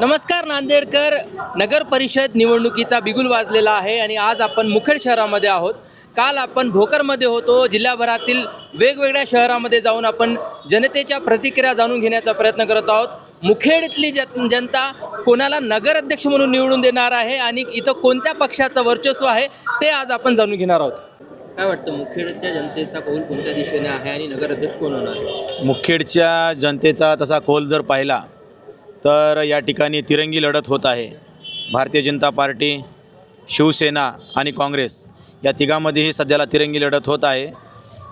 नमस्कार नांदेडकर. नगर परिषद निवडणुकीचा बिगुल वाजलेला आहे आणि आज आपण मुखेड शहरामध्ये आहोत. काल आपण भोकरमध्ये होतो. जिल्ह्याभरातील वेगवेगळ्या शहरामध्ये जाऊन आपण जनतेच्या प्रतिक्रिया जाणून घेण्याचा प्रयत्न करत आहोत. मुखेड इथली जन जनता कोणाला नगराध्यक्ष म्हणून निवडून देणार आहे आणि इथं कोणत्या पक्षाचं वर्चस्व आहे ते आज आपण जाणून घेणार आहोत. काय वाटतं मुखेडच्या जनतेचा कौल कोणत्या दिशेने आहे आणि नगराध्यक्ष कोण होणार? आहे मुखेडच्या जनतेचा तसा कौल जर पाहिला तर या ठिकाणी तिरंगी लढत होत आहे. भारतीय जनता पार्टी शिवसेना आणि काँग्रेस या तिघांमध्येही सध्याला तिरंगी लढत होत आहे.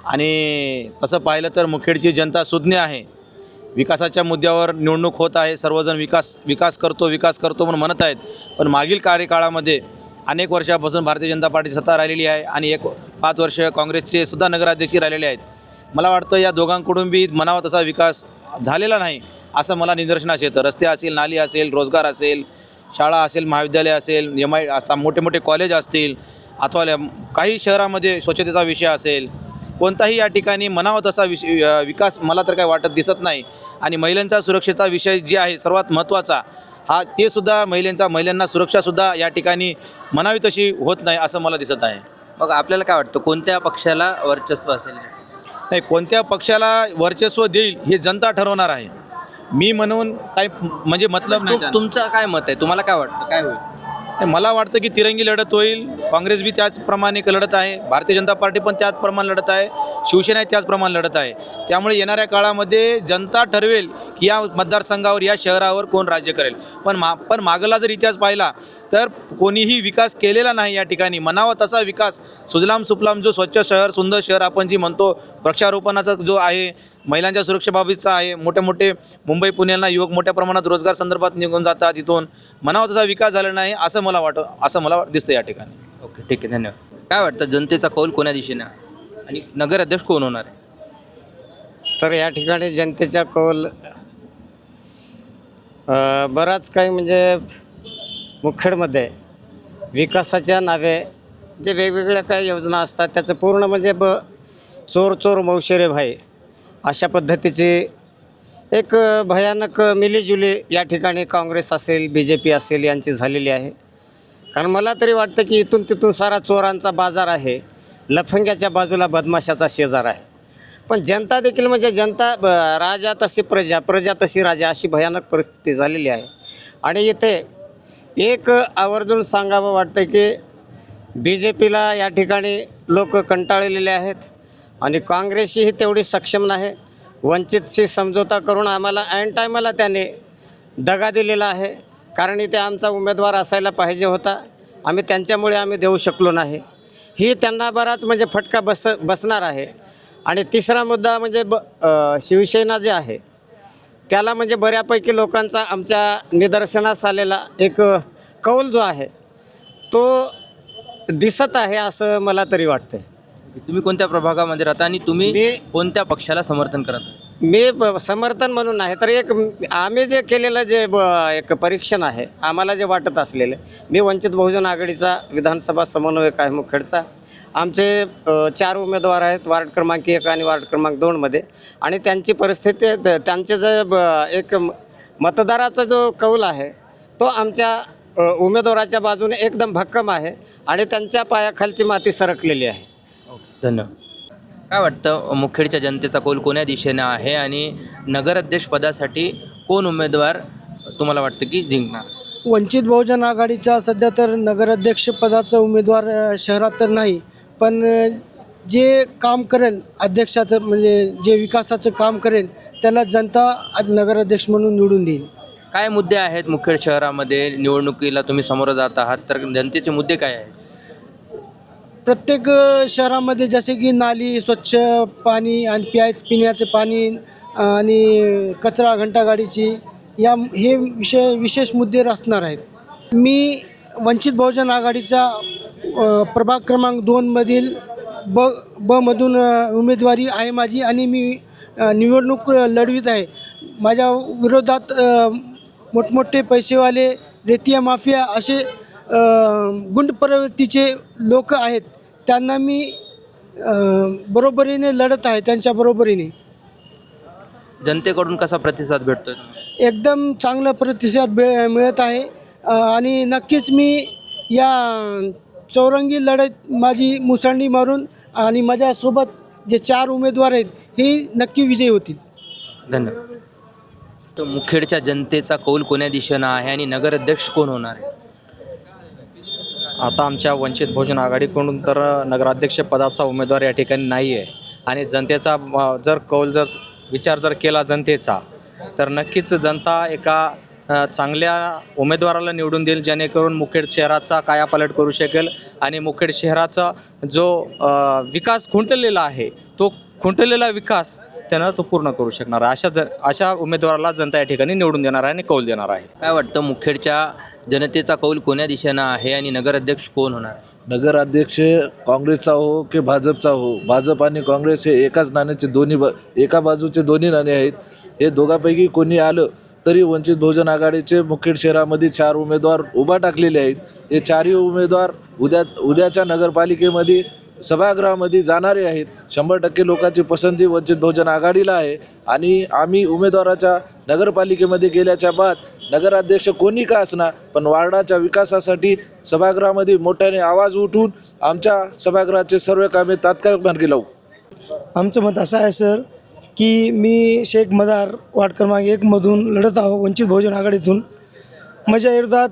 आणि तसं पाहिलं तर मुखेडची जनता सुज्ञ आहे. विकासाच्या मुद्द्यावर निवडणूक होत आहे. सर्वजण विकास विकास करतो विकास करतो म्हणून म्हणत आहेत. पण मागील कार्यकाळामध्ये अनेक वर्षापासून भारतीय जनता पार्टी सत्ता राहिलेली आहे आणि एक पाच वर्ष काँग्रेसचे सुद्धा नगराध्यक्ष राहिलेले आहेत. मला वाटतं या दोघांकडून बी मनावा तसा विकास झालेला नाही. असं मला निदर्शनास येतं. रस्ते असेल नाली असेल रोजगार असेल शाळा असेल महाविद्यालय असेल एम आय असा मोठे मोठे कॉलेज असतील अथवा काही शहरामध्ये स्वच्छतेचा विषय असेल कोणताही या ठिकाणी म्हणावा तसा विषय अ, विकास मला तर काय वाटत दिसत नाही. आणि महिलांचा सुरक्षेचा विषय जे आहे सर्वात महत्त्वाचा हा ते सुद्धा महिलांचा महिलांना सुरक्षासुद्धा या ठिकाणी म्हणावी तशी होत नाही असं मला दिसत आहे. मग आपल्याला काय वाटतं कोणत्या पक्षाला वर्चस्व असेल? नाही कोणत्या पक्षाला वर्चस्व देईल हे जनता ठरवणार आहे. मी म्हणून काही म्हणजे मतलब नाही. तुमचं काय मत आहे? तुम्हाला काय वाटतं? काय होईल? नाही, मला वाटतं की तिरंगी लढत होईल. काँग्रेस बी त्याचप्रमाणे एक लढत आहे. भारतीय जनता पार्टी पण त्याचप्रमाणे लढत आहे. शिवसेना त्याचप्रमाणे लढत आहे. त्यामुळे येणाऱ्या काळामध्ये जनता ठरवेल की या मतदारसंघावर या शहरावर कोण राज्य करेल. पण मा पण मागला जर इतिहास पाहिला तर कोणीही विकास केलेला नाही या ठिकाणी. म्हणावा तसा विकास. सुजलाम सुफलाम जो स्वच्छ शहर सुंदर शहर आपण जी म्हणतो वृक्षारोपणाचा जो आहे महिलांच्या सुरक्षेबाबतचा आहे. मोठे मोठे मुंबई पुण्याला युवक मोठ्या प्रमाणात रोजगार संदर्भात निघून जातात. इथून म्हणावा तसा विकास झाला नाही असं मला वाटतं असं मला दिसतं या ठिकाणी. ओके ठीक आहे. धन्यवाद. काय वाटतं जनतेचा कौल कोण्या दिशेने? आणि नगराध्यक्ष कोण होणार आहे? तर या ठिकाणी जनतेचा कौल अ, बराच काही म्हणजे मुखेडमध्ये विकासाच्या नावे जे वेगवेगळ्या काही योजना असतात त्याचं पूर्ण म्हणजे ब चोर चोर मौशेरे भाई अशा पद्धतीचे एक भयानक मिलीजुली या ठिकाणी काँग्रेस असेल बी जे पी असेल यांची झालेली आहे. कारण मला तरी वाटतं की इथून तिथून सारा चोरांचा बाजार आहे. लफंग्याच्या बाजूला बदमाशाचा शेजार आहे. पण जनता देखील म्हणजे जनता राजा तशी प्रजा प्रजा तशी राजा अशी भयानक परिस्थिती झालेली आहे. आणि इथे एक आवर्जून सांगावं वाटतं की बी जे पीला या ठिकाणी लोक कंटाळलेले आहेत. आणि काँग्रेसही तेवढी सक्षम नाही. वंचितशी समझोता करून आम्हाला ऐन टायमाला त्याने दगा दिलेला आहे. कारण इथे आमचा उमेदवार असायला पाहिजे होता. आम्ही त्यांच्यामुळे आम्ही देऊ शकलो नाही. ही त्यांना बराच म्हणजे फटका बस बसणार आहे. आणि तिसरा मुद्दा म्हणजे ब शिवसेना जे आहे त्याला म्हणजे बऱ्यापैकी लोकांचा आमच्या निदर्शनास आलेला एक कौल जो आहे तो दिसत आहे असं मला तरी वाटतं तुम्ही कोणत्या प्रभागामध्ये राहता आणि तुम्ही मी- कोणत्या पक्षाला समर्थन करत? मी ब- समर्थन म्हणून नाही तर एक आम्ही जे केलेलं जे ब एक परीक्षण आहे आम्हाला जे वाटत असलेलं मी वंचित बहुजन आघाडीचा विधानसभा समन्वयक आहे मुखेडचा. आमचे अ, चार उमेदवार आहेत वार्ड क्रमांक एक आणि वार्ड क्रमांक दोनमध्ये आणि त्यांची परिस्थिती त- त्यांचे जे ब एक म- मतदाराचा जो कौल आहे तो आमच्या अ, उमेदवाराच्या बाजूने एकदम भक्कम आहे आणि त्यांच्या पायाखालची माती सरकलेली आहे. धन्यवाद. काय वाटतं मुखेडच्या जनतेचा कौल कोण्या दिशेने आहे आणि नगराध्यक्ष पदासाठी कोण उमेदवार तुम्हाला वाटतं की जिंकणार? वंचित बहुजन आघाडीचा सध्या तर नगराध्यक्ष पदाचा उमेदवार अ, शहरात तर नाही पण अ, जे काम करेल अध्यक्षाचं म्हणजे जे विकासाचं काम करेल त्याला जनता आज नगराध्यक्ष म्हणून निवडून देईल. काय मुद्दे आहेत मुखेड शहरामध्ये? निवडणुकीला तुम्ही समोर जात आहात तर जनतेचे मुद्दे काय आहेत? प्रत्येक शहरामध्ये जसे की नाली स्वच्छ पाणी आणि प्याय पिण्याचे पाणी आणि कचरा घंटागाडीची या हे विषय विशेष मुद्दे असणार आहेत. मी वंचित बहुजन आघाडीचा प्रभाग क्रमांक दोनमधील ब बमधून उमेदवारी आहे माझी आणि मी निवडणूक लढवीत आहे. माझ्या विरोधात मोठमोठे पैसेवाले रेतिया माफिया असे गुंड प्रवृत्तीचे लोक आहेत. त्यांना मी बरोबरीने लढत आहे त्यांच्या बरोबरीने. जनतेकडून कसा प्रतिसाद भेटतोय? एकदम चांगला प्रतिसाद मिळ मिळत आहे. आणि नक्कीच मी या चौरंगी लढत माझी मुसंडी मारून आणि माझ्यासोबत जे चार उमेदवार आहेत हे नक्की विजयी होतील. धन्यवाद. तर मुखेडच्या जनतेचा कौल कोण्या दिशेनं आहे आणि नगराध्यक्ष कोण होणार आहे? आता आमच्या वंचित बहुजन आघाडीकडून तर नगराध्यक्षपदाचा उमेदवार या ठिकाणी नाही आहे. आणि जनतेचा जर कौल जर विचार जर केला जनतेचा तर नक्कीच जनता एका चांगल्या उमेदवाराला निवडून देईल जेणेकरून मुखेड शहराचा कायापालट करू शकेल आणि मुखेड शहराचा जो विकास खुंटलेला आहे तो खुंटलेला विकास त्यानं तो पूर्ण करू शकणार आहे. अशा ज अशा उमेदवाराला जनता या ठिकाणी निवडून देणार आहे आणि कौल देणार आहे. काय वाटतं मुखेडच्या जनतेचा कौल कोण्या दिशेनं आहे आणि नगराध्यक्ष कोण होणार? नगराध्यक्ष काँग्रेसचा हो की भाजपचा हो? भाजप आणि काँग्रेस हे एकाच नाण्याचे दोन्ही ब एका बाजूचे दोन्ही नाणे आहेत. हे दोघांपैकी कोणी आलं तरी वंचित बहुजन आघाडीचे मुखेड शहरामध्ये चार उमेदवार उभा टाकलेले आहेत. हे चारही उमेदवार उद्या उद्याच्या नगरपालिकेमध्ये सभागृहामध्ये जाणारे आहेत. शंभर टक्के लोकांची पसंती वंचित बहुजन आघाडीला आहे. आणि आम्ही उमेदवाराच्या नगरपालिकेमध्ये गेल्याच्या बाद नगराध्यक्ष कोणी का असणार? पण वार्डाच्या विकासासाठी सभागृहामध्ये मोठ्याने आवाज उठून आमच्या सभागृहाचे सर्व कामे तात्काळ मार्गी लावू. आमचं मत असं आहे सर की मी शेख मदार वार्ड क्रमांक एकमधून लढत आहो वंचित बहुजन आघाडीतून. माझ्या विरोधात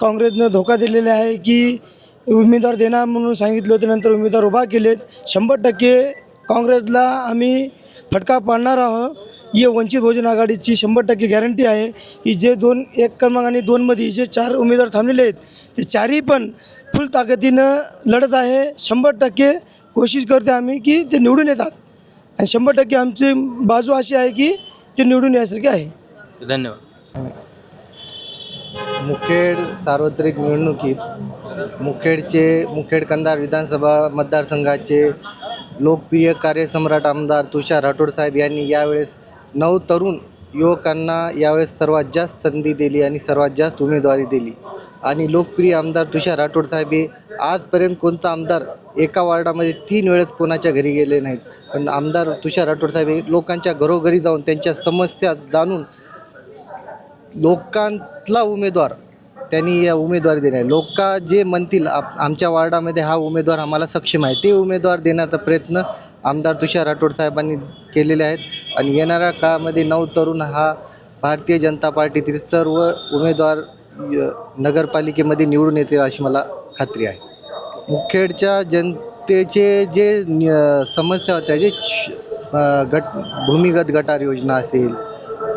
काँग्रेसनं धोका दिलेला आहे की उमेदवार देणार म्हणून सांगितलं होतं नंतर उमेदवार उभा केलेत. शंभर टक्के काँग्रेसला आम्ही फटका पाडणार आहोत. ही वंचित बहुजन आघाडीची शंभर टक्के गॅरंटी आहे की जे दोन एक क्रमांक आणि दोनमध्ये जे चार उमेदवार थांबलेले आहेत ते चारही पण फुल ताकदीनं लढत आहे. शंभर टक्के कोशिश करते आम्ही की ते निवडून येतात. आणि शंभर टक्के आमची बाजू अशी आहे की ते निवडून यासारखे आहे. धन्यवाद. मुखेड सार्वत्रिक निवडणुकीत मुखेडचे मुखेड कंधार विधानसभा मतदारसंघाचे लोकप्रिय कार्यसम्राट आमदार तुषार राठोड साहेब यांनी यावेळेस नऊ तरुण युवकांना यावेळेस सर्वात जास्त संधी दिली आणि सर्वात जास्त उमेदवारी दिली. आणि लोकप्रिय आमदार तुषार राठोड साहेब हे आजपर्यंत कोणता आमदार एका वार्डामध्ये तीन वेळेस कोणाच्या घरी गेले नाहीत. पण आमदार तुषार राठोड साहेब हे लोकांच्या घरोघरी जाऊन त्यांच्या समस्या जाणून लोकांतला उमेदवार त्यांनी या उमेदवारी देणे लोक जे म्हणतील आप आमच्या वार्डामध्ये हा उमेदवार आम्हाला सक्षम आहे. ते उमेदवार देण्याचा प्रयत्न आमदार तुषार राठोड साहेबांनी केलेले आहेत. आणि येणाऱ्या काळामध्ये नऊ तरुण हा भारतीय जनता पार्टीतील सर्व उमेदवार नगरपालिकेमध्ये निवडून येतील अशी मला खात्री आहे. मुखेडच्या जनतेचे जे न- समस्या होत्या जे श- गट भूमिगत गटार योजना असेल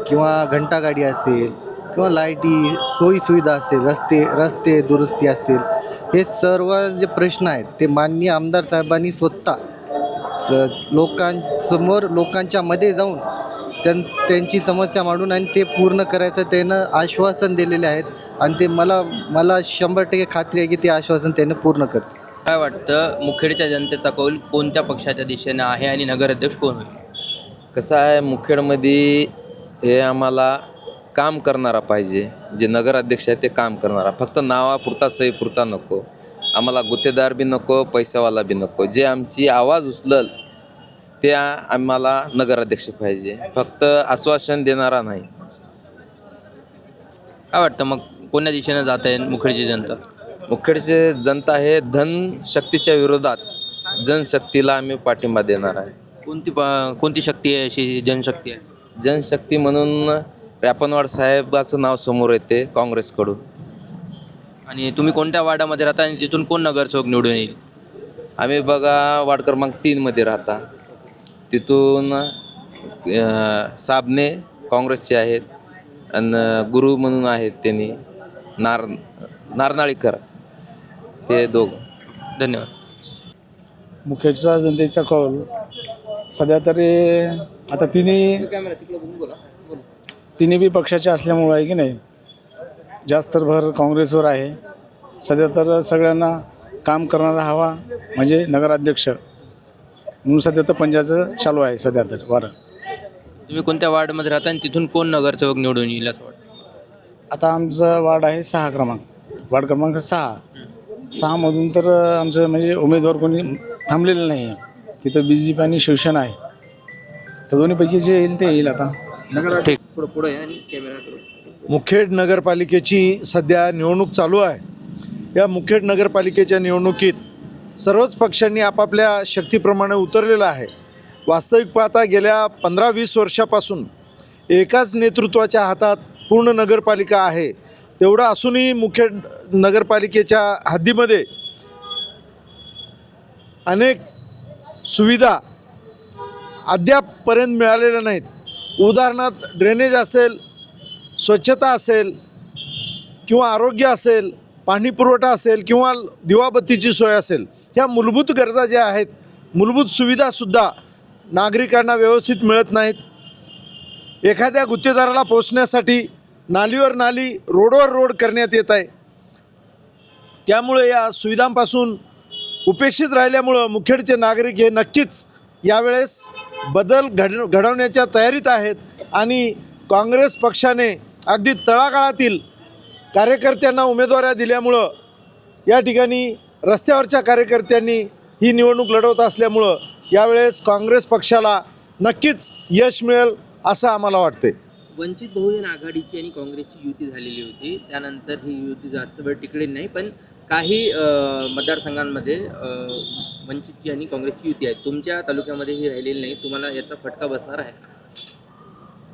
किंवा घंटागाडी असेल किंवा लाईटी सोयीसुविधा असेल रस्ते रस्ते दुरुस्ती असतील हे सर्व जे प्रश्न आहेत ते माननीय आमदार साहेबांनी स्वतः स लोकांसमोर लोकांच्या मध्ये जाऊन त्यां त्यांची समस्या मांडून आणि ते पूर्ण करायचं त्यानं आश्वासन दिलेले आहेत आणि ते मला मला शंभर टक्के खात्री आहे की ते आश्वासन त्यानं पूर्ण करते काय वाटतं मुखेडच्या जनतेचा कौल कोणत्या पक्षाच्या दिशेनं आहे आणि नगराध्यक्ष कोण होईल? कसं आहे मुखेडमध्ये हे आम्हाला काम करणारा पाहिजे. जे नगराध्यक्ष आहे ते काम करणारा. फक्त नावापुरता सहीपुरता नको. आम्हाला गुत्तेदार बी नको पैसावाला बी नको. जे आमची आवाज उचलल ते आ- आम्हाला नगराध्यक्ष पाहिजे. फक्त आश्वासन देणारा नाही. काय वाटतं मग? कोण्या दिशेनं जात आहे मुखेडची जनता? मुखेडचे जनता हे धनशक्तीच्या विरोधात जनशक्तीला आम्ही पाठिंबा देणार आहे. कोणती प- कोणती शक्ती आहे अशी जनशक्ती आहे? जनशक्ती म्हणून रापनवाड साहेबाचं नाव समोर येते काँग्रेसकडून. आणि तुम्ही कोणत्या वार्डामध्ये राहता आणि तिथून कोण नगरसेवक निवडून येईल? आम्ही बघा वार्ड क्रमांक तीनमध्ये राहता. तिथून अं, साबणे काँग्रेसचे आहेत. आणि गुरु म्हणून आहेत त्यांनी. नार नारनाळीकर. ते दोघं. धन्यवाद. मुखेडचा जनतेचा कौल. सध्या तरी आता तिन्ही तिन्ही बी पक्षाचे असल्यामुळं आहे की नाही जास्त भर काँग्रेसवर आहे. सध्या तर सगळ्यांना काम करणारा हवा म्हणजे नगराध्यक्ष. म्हणून सध्या तर पंजाचं चालू आहे सध्या तर वारं. तुम्ही कोणत्या वार्डमध्ये राहता आणि तिथून कोण नगरसेवक निवडून येईल असं वाटतं? आता आमचं वार्ड आहे सहा क्रमांक. वार्ड क्रमांक सहा. सहामधून तर आमचं म्हणजे उमेदवार कोणी थांबलेलं नाही आहे. तिथं बी जे पी आणि शिवसेना आहे. तर दोन्हीपैकी जे येईल ते येईल आता. ठीक थोडं पुढं आहे आणि कॅमेरा करू मुखेड नगरपालिकेची सध्या निवडणूक चालू आहे. या मुखेड नगरपालिकेच्या निवडणुकीत सर्वच पक्षांनी आपापल्या शक्तीप्रमाणे उतरलेलं आहे. वास्तविक पाहता गेल्या पंधरा वीस वर्षापासून एकाच नेतृत्वाच्या हातात पूर्ण नगरपालिका आहे. तेवढं असूनही मुखेड नगरपालिकेच्या हद्दीमध्ये अनेक सुविधा अद्यापपर्यंत मिळालेल्या नाहीत. उदाहरणार्थ ड्रेनेज असेल स्वच्छता असेल किंवा आरोग्य असेल पाणी पुरवठा असेल किंवा दिवाबत्तीची सोय असेल ह्या मूलभूत गरजा ज्या आहेत मूलभूत सुविधासुद्धा नागरिकांना व्यवस्थित मिळत नाहीत. एखाद्या गुत्तेदाराला पोचण्यासाठी नालीवर नाली रोडवर रोड करण्यात येत आहे. त्यामुळे या सुविधांपासून उपेक्षित राहिल्यामुळं मुखेडचे नागरिक हे नक्कीच यावेळेस बदल घड घडवण्याच्या तयारीत आहेत आणि काँग्रेस पक्षाने अगदी तळागाळातील कार्यकर्त्यांना उमेदवाऱ्या दिल्यामुळं या ठिकाणी रस्त्यावरच्या कार्यकर्त्यांनी ही निवडणूक लढवत असल्यामुळं यावेळेस काँग्रेस पक्षाला नक्कीच यश मिळेल असं आम्हाला वाटते वंचित बहुजन आघाडीची आणि काँग्रेसची युती झालेली होती. त्यानंतर ही युती जास्त वेळ टिकली नाही पण काही मतदारसंघांमध्ये वंचितची आणि काँग्रेसची युती आहे तुमच्या तालुक्यामध्ये ही राहिलेली नाही. तुम्हाला याचा फटका बसणार आहे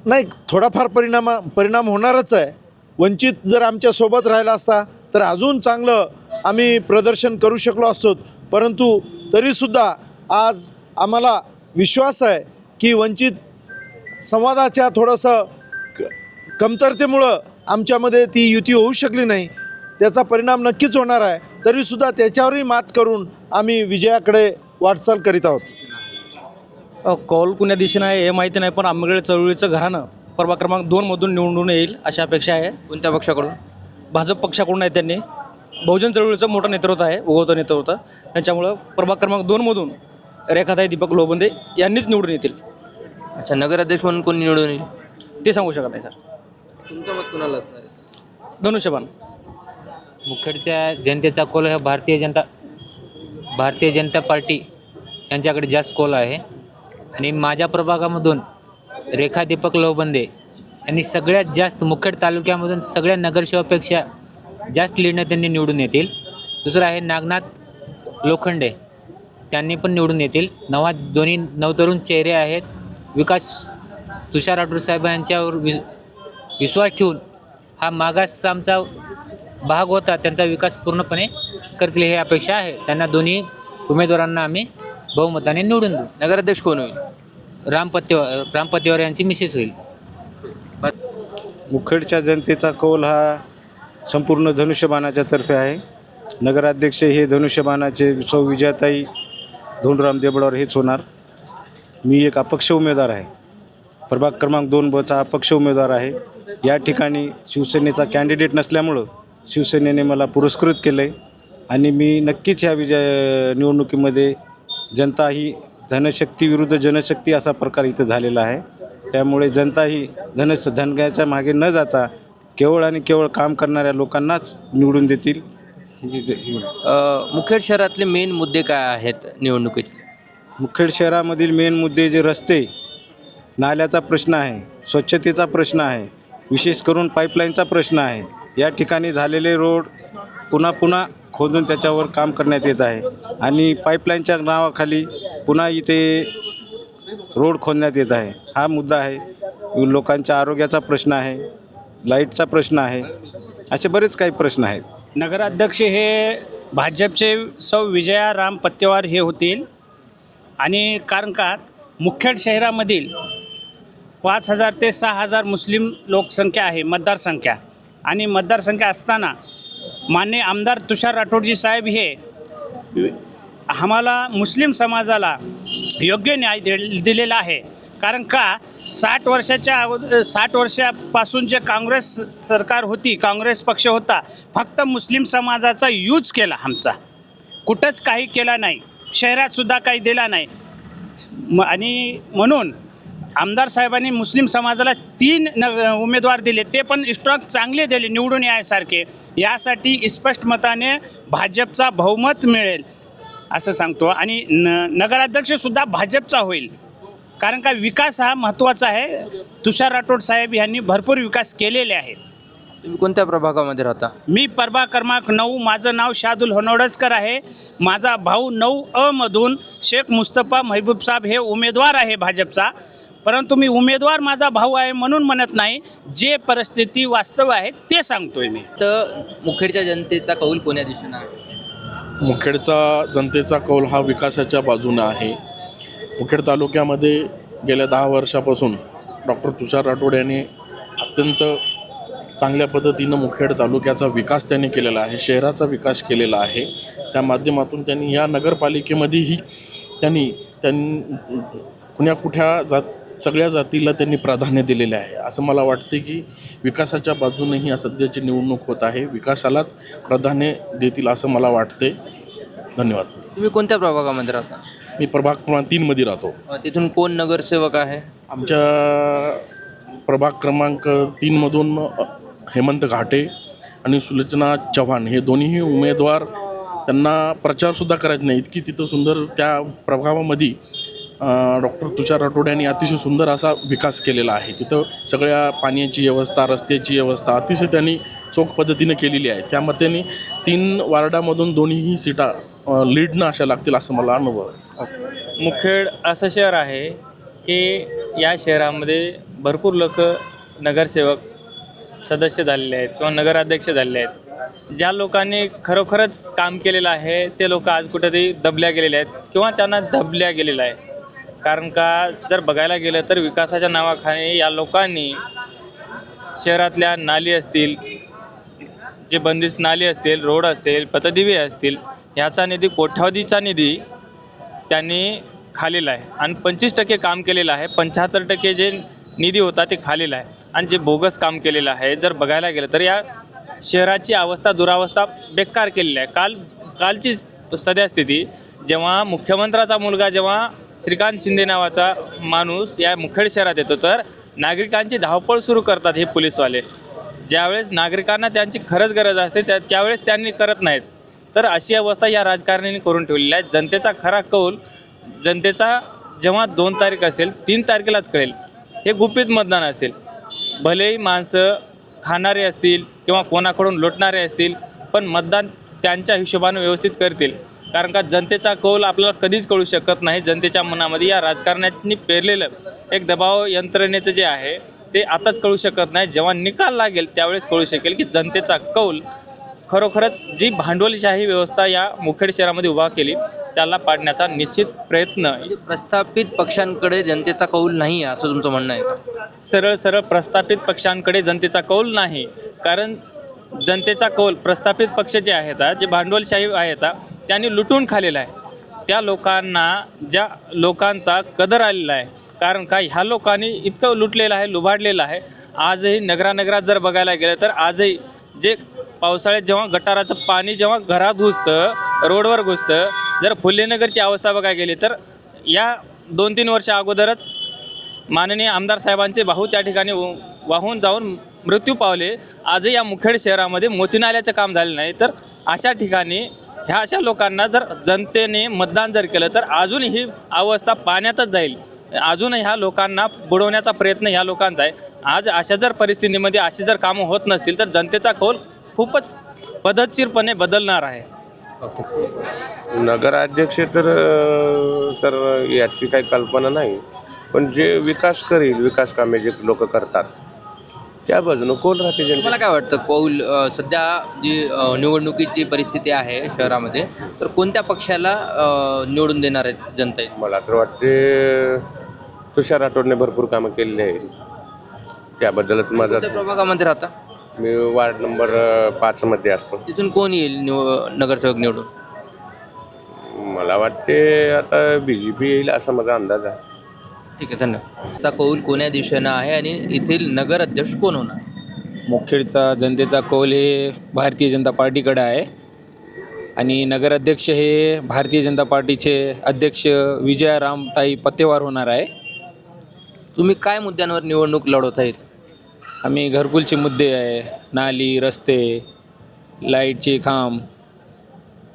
नाही थोडाफार परिणाम परिणाम होणारच आहे. वंचित जर आमच्यासोबत राहिला असता तर अजून चांगलं आम्ही प्रदर्शन करू शकलो असतो. परंतु तरीसुद्धा आज आम्हाला विश्वास आहे की वंचित संवादाच्या थोडंसं क कमतरतेमुळं आमच्यामध्ये ती युती होऊ शकली नाही. त्याचा परिणाम नक्कीच होणार आहे. तरीसुद्धा त्याच्यावरही मात करून आम्ही विजयाकडे वाटचाल करीत आहोत. कौल कुण्या दिशेनं आहे हे माहिती नाही पण आंबेडकर चळवळीचं घराणं प्रभाग क्रमांक दोनमधून निवडून येईल अशी अपेक्षा आहे. कोणत्या पक्षाकडून? भाजप पक्षाकडून आहे त्यांनी. बहुजन चळवळीचं मोठं नेतृत्व आहे उगवतं नेतृत्व. त्याच्यामुळं प्रभाग क्रमांक दोनमधून रेखाताई दीपक लोबंदे यांनीच निवडून येतील. अच्छा नगराध्यक्ष म्हणून कोण निवडून येईल? ते सांगू शकत नाही सर. तुमचं मत कुणाला असणार आहे? धनुष्यबाण. मुखेडच्या जनतेचा कोल हा भारतीय जनता भारतीय जनता पार्टी यांच्याकडे जास्त कोल आहे. आणि माझ्या प्रभागामधून रेखा दीपक लोहबंदे यांनी सगळ्यात जास्त मुखेड तालुक्यामधून सगळ्या नगरसेवापेक्षा जास्त लीडनं त्यांनी निवडून येतील. दुसरं आहे नागनाथ लोखंडे त्यांनी पण निवडून येतील. नवा दोन्ही नवतरुण चेहरे आहेत. विकास तुषार राठोड साहेब यांच्यावर वि विश्वास ठेवून हा मागास आमचा भाग होता त्यांचा विकास पूर्णपणे करतील ही अपेक्षा आहे. त्यांना दोन्ही उमेदवारांना आम्ही बहुमताने निवडून देऊ. नगराध्यक्ष कोण होईल? रामपत्ते रामपत्तेवर यांची मिसेस होईल. मुखेडच्या जनतेचा कौल हा संपूर्ण धनुष्यबाणाच्या तर्फे आहे. नगराध्यक्ष हे धनुष्यबाणाचे सौ विजयाताई धोंडराम देबडावर हेच होणार. मी एक अपक्ष उमेदवार आहे. प्रभाग क्रमांक दोन बचा अपक्ष उमेदवार आहे. या ठिकाणी शिवसेनेचा कॅन्डिडेट नसल्यामुळं शिवसेनेने मला पुरस्कृत केलं आहे आणि मी नक्कीच ह्या विजय निवडणुकीमध्ये जनता ही धनशक्ती विरुद्ध जनशक्ती असा प्रकार इथं झालेला आहे. त्यामुळे जनता ही धन धनग्याच्या मागे न जाता केवळ आणि केवळ काम करणाऱ्या लोकांनाच निवडून देतील. मुखेड शहरातले मेन मुद्दे काय आहेत निवडणुकीचे मुखेड शहरामधील मेन मुद्दे जे रस्ते नाल्याचा प्रश्न आहे स्वच्छतेचा प्रश्न आहे विशेष करून पाईपलाईनचा प्रश्न आहे या ठिकाणी झालेले रोड पुन्हा पुन्हा खोदून त्याच्यावर काम करण्यात येत आहे. आणि पाईपलाईनच्या नावाखाली पुन्हा इथे रोड खोदण्यात येत आहे. हा मुद्दा आहे. लोकांच्या आरोग्याचा प्रश्न आहे. लाईटचा प्रश्न आहे. असे बरेच काही प्रश्न आहेत. नगराध्यक्ष हे भाजपचे सौ विजया राम पत्तेवार हे होतील. आणि कारण का? मुखेड शहरामधील पाच हजार ते सहा हजार मुस्लिम लोकसंख्या आहे मतदारसंख्या. आणि मतदारसंख्या असताना मान्य आमदार तुषार राठोडजी साहेब हे आम्हाला मुस्लिम समाजाला योग्य न्याय दे दिलेला आहे. कारण का? साठ वर्षाच्या अगोदर साठ वर्षापासून जे काँग्रेस सरकार होती काँग्रेस पक्ष होता फक्त मुस्लिम समाजाचा यूज केला आमचा. कुठंच काही केला नाही. शहरातसुद्धा काही दिला नाही. म आणि म्हणून आमदार साहेबांनी मुस्लिम समाजाला तीन न उमेदवार दिले ते पण स्ट्रॉंग चांगले दिले निवडून यायसारखे. यासाठी स्पष्ट मताने भाजपचा बहुमत मिळेल असं सांगतो. आणि न नगराध्यक्षसुद्धा भाजपचा होईल. कारण का विकास हा महत्त्वाचा आहे. तुषार राठोड साहेब यांनी भरपूर विकास केलेले आहेत. तुम्ही कोणत्या प्रभागामध्ये राहता? मी प्रभाग क्रमांक नऊ माझं नाव शादुल होनोडसकर आहे. माझा भाऊ नऊ अ मधून शेख मुस्तफा महबूब साहेब हे उमेदवार आहे भाजपचा. परंतु मी उमेदवार माझा भाऊ आहे म्हणून म्हणत नाही. जे परिस्थिती वास्तव आहे ते सांगतोय मी. तर मुखेडच्या जनतेचा कौल कोण्या दिशेनं आहे? मुखेडचा जनतेचा कौल हा विकासाच्या बाजूनं आहे. मुखेड तालुक्यामध्ये गेल्या दहा वर्षापासून डॉक्टर तुषार राठोड यांनी अत्यंत चांगल्या पद्धतीनं मुखेड तालुक्याचा विकास त्यांनी केलेला आहे शहराचा विकास केलेला आहे. त्या माध्यमातून त्यांनी या नगरपालिकेमध्येही त्यांनी त्यां कुण्या कुठ्या जात सगळ्या जातीला त्यांनी प्राधान्य दिलेले आहे. असं मला वाटते की विकासाच्या बाजूनही सध्याची निवडणूक होत आहे. विकासालाच प्राधान्य देतील असं मला वाटते. धन्यवाद. तुम्ही कोणत्या प्रभागामध्ये राहता? मी प्रभाग क्रमांक तीनमध्ये राहतो. तिथून कोण नगरसेवक आहे? आमच्या प्रभाग क्रमांक तीनमधून हेमंत घाटे आणि सुलोचना चव्हाण हे दोन्हीही उमेदवार त्यांना प्रचारसुद्धा करायचा नाही. इतकी तिथं सुंदर त्या प्रभावामध्ये डॉक्टर तुषार राठोड यांनी अतिशय सुंदर असा विकास केलेला आहे. तिथं सगळ्या पाण्याची व्यवस्था रस्त्याची व्यवस्था अतिशय त्यांनी चोख पद्धतीने केलेली आहे. त्यामध्ये तीन वार्डामधून दोन्हीही सीटा लीडनं अशा लागतील असं मला अनुभव आहे. मुखेड असं शहर आहे की या शहरामध्ये भरपूर लोक नगरसेवक सदस्य झालेले आहेत किंवा नगराध्यक्ष झालेले आहेत. ज्या लोकांनी खरोखरच काम केलेलं आहे ते लोक आज कुठेतरी दबल्या गेलेले आहेत किंवा त्यांना दबल्या गेलेलं आहे. कारण का जर बघायला गेलं तर विकासाच्या नावाखाली या लोकांनी शहरातल्या नाली असतील जे बंदिस्त नाली असतील रोड असेल पतदिवे असतील ह्याचा निधी कोट्यावधीचा निधी त्यांनी खालेला आहे. आणि पंचवीस टक्के काम केलेलं आहे. पंच्याहत्तर टक्के जे निधी होता ते खालेला आहे. आणि जे बोगस काम केलेलं आहे जर बघायला गेलं तर या शहराची अवस्था दुरावस्था बेकार केलेली आहे. काल कालची सद्यस्थिती जेव्हा मुख्यमंत्र्याचा मुलगा जेव्हा श्रीकांत शिंदे नावाचा माणूस या मुखेड शहरात येतो. तर नागरिकांची धावपळ सुरू करतात हे पोलीसवाले. ज्यावेळेस नागरिकांना त्यांची खरंच गरज असते त्या त्यावेळेस त्यांनी करत नाहीत. तर अशी अवस्था या राजकारण्यांनी करून ठेवलेली आहे. जनतेचा खरा कौल जनतेचा जेव्हा दोन तारीख असेल तीन तारखेलाच कळेल. हे गुपित मतदान असेल. भलेही माणसं खाणारे असतील किंवा कोणाकडून लुटणारे असतील पण मतदान त्यांच्या हिशोबाने व्यवस्थित करतील. कारण का जनतेचा कौल आपल्याला कधीच कळू शकत नाही. जनतेच्या मनामध्ये या राजकारण्यांनी पेरलेलं एक दबाव यंत्रणेचं जे आहे ते आताच कळू शकत नाही. जेव्हा निकाल लागेल त्यावेळेस कळू शकेल की जनतेचा कौल खरोखरच जी भांडवलशाही व्यवस्था या मुखेड शहरामध्ये उभा केली त्याला पाडण्याचा निश्चित प्रयत्न म्हणजे प्रस्थापित पक्षांकडे जनतेचा कौल नाही असं तुमचं म्हणणं आहे? सरळ सरळ प्रस्थापित पक्षांकडे जनतेचा कौल नाही. कारण जनतेचा कौल प्रस्थापित पक्ष जे आहेत जे भांडवलशाही आहेत त्यांनी लुटून खालेला आहे. त्या लोकांना ज्या लोकांचा कदर आलेला आहे कारण का ह्या लोकांनी इतकं लुटलेलं आहे लुबाडलेलं आहे. आजही नगरानगरात जर बघायला गेलं तर आजही जे पावसाळ्यात जेव्हा गटाराचं पाणी जेव्हा घरात घुसतं रोडवर घुसतं जर फुलेनगरची अवस्था बघायला गेली तर या दोन तीन वर्षा अगोदरच माननीय आमदार साहेबांचे भाऊ त्या ठिकाणी व- वाहून जाऊन मृत्यू पावले. आजही या मुखेड शहरामध्ये मोती नाल्याचं काम झालं नाही. तर अशा ठिकाणी ह्या अशा लोकांना जर जनतेने मतदान जर केलं तर अजून ही अवस्था पाण्यातच जाईल. अजून ह्या लोकांना बुडवण्याचा प्रयत्न ह्या लोकांचा आहे. आज अशा जर परिस्थितीमध्ये अशी जर कामं होत नसतील तर जनतेचा कौल खूपच पद्धतशीरपणे बदलणार आहे. नगराध्यक्ष तर सर याची काही कल्पना नाही. पण जे विकास करील विकास कामे जे लोक करतात त्या बाजूनं कोण राहते जनता तुम्हाला काय वाटतं कौल अ, सध्या जी अ, निवडणुकीची परिस्थिती आहे शहरामध्ये तर कोणत्या पक्षाला अ, निवडून देणार आहेत जनता मला तर वाटते तुषार राठोडने भरपूर कामं केलेली आहेत. त्याबद्दलच माझा कोणत्या प्रभागामध्ये राहता? मी वार्ड नंबर अ, पाचमध्ये असतो. तिथून कोण येईल निव नगरसेवक निवडून? मला वाटते आता बी जे पी येईल असा माझा अंदाज आहे. ठीक आहे धन्यवाद. चा कौल कोण्या दिशेनं आहे आणि येथील नगर अध्यक्ष कोण होणार? मुखेडचा जनतेचा कौल हे भारतीय जनता पार्टीकडे आहे. आणि नगराध्यक्ष हे भारतीय जनता पार्टीचे अध्यक्ष विजयारामताई पत्तेवार होणार आहे. तुम्ही काय मुद्द्यांवर निवडणूक लढवत आहेत? आम्ही घरकुलचे मुद्दे आहे नाली रस्ते लाईटचे खांब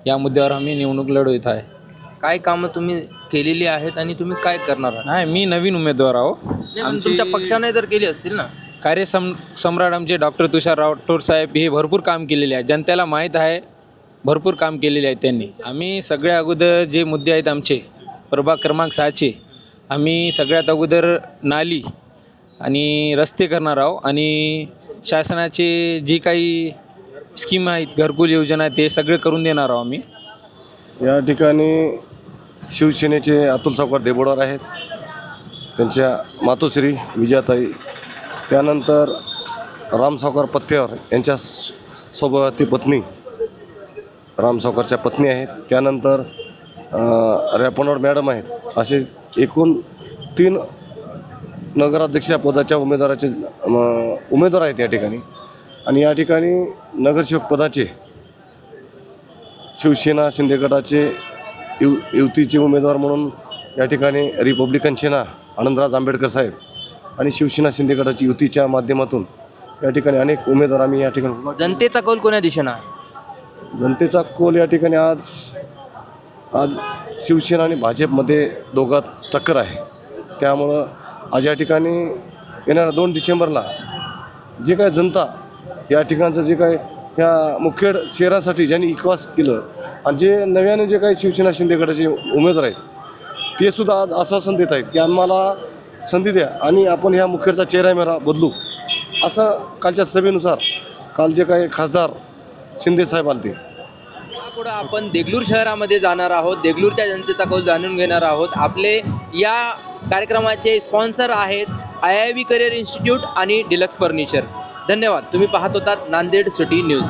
या मुद्द्यावर आम्ही निवडणूक लढवत आहे. काय कामं तुम्ही केलेली आहेत आणि तुम्ही काय करणार आहात? नाही मी नवीन उमेदवार आहो. नाही, पण तुमच्या पक्षाने जर केली असतील ना? कार्यसम सम्राट आमचे डॉक्टर तुषार राठोड साहेब हे भरपूर काम केलेले आहे जनतेला माहीत आहे भरपूर काम केलेले आहे त्यांनी. आम्ही सगळ्या अगोदर जे मुद्दे आहेत आमचे प्रभाग क्रमांक सहाचे आम्ही सगळ्यात अगोदर नाली आणि रस्ते करणार आहोत आणि शासनाचे जी काही स्कीम आहेत घरकुल योजना आहेत ते सगळे करून देणार आहोत आम्ही. या ठिकाणी शिवसेनेचे अतुल सावकार देबोडार आहेत. त्यांच्या मातोश्री विजयाताई त्यानंतर राम सावकार पत्तेवर यांच्या स- सोबती पत्नी राम सावकारच्या पत्नी आहेत. त्यानंतर रॅपनवर मॅडम आहेत. असे एकूण तीन नगराध्यक्ष पदाच्या उमेदवाराचे उमेदवार आहेत या ठिकाणी. आणि या ठिकाणी नगरसेवक पदाचे शिवसेना शिंदे गटाचे युव युतीचे उमेदवार म्हणून या ठिकाणी रिपब्लिकन सेना आनंदराज आंबेडकर साहेब आणि शिवसेना शिंदे गटाची युतीच्या माध्यमातून या ठिकाणी अनेक उमेदवार आम्ही या ठिकाणी जनतेचा कौल कोण्या दिशेनं? आहे जनतेचा कोल या ठिकाणी आज आज शिवसेना आणि भाजपमध्ये दोघात टक्कर आहे. त्यामुळं आज या ठिकाणी येणाऱ्या दोन डिसेंबरला जे काय जनता या ठिकाणचं जे काय ह्या मुखेड शहरासाठी ज्यांनी इकवास केलं आणि जे नव्याने जे काही शिवसेना शिंदे गटाचे उमेदवार आहेत ते सुद्धा आज आश्वासन देत आहेत की आम्हाला संधी द्या आणि आपण ह्या मुखेडचा चेहरा बदलू. असं कालच्या सभेनुसार काल जे काही खासदार शिंदे साहेब आले ते पुढे आपण देगलूर शहरामध्ये जाणार आहोत देगलूरच्या जनतेचा कौल जाणून घेणार आहोत. आपले या कार्यक्रमाचे स्पॉन्सर आहेत I I V career institute आणि डिलक्स फर्निचर. धन्यवाद. तुम्ही पाहत होतात नांदेड सिटी न्यूज.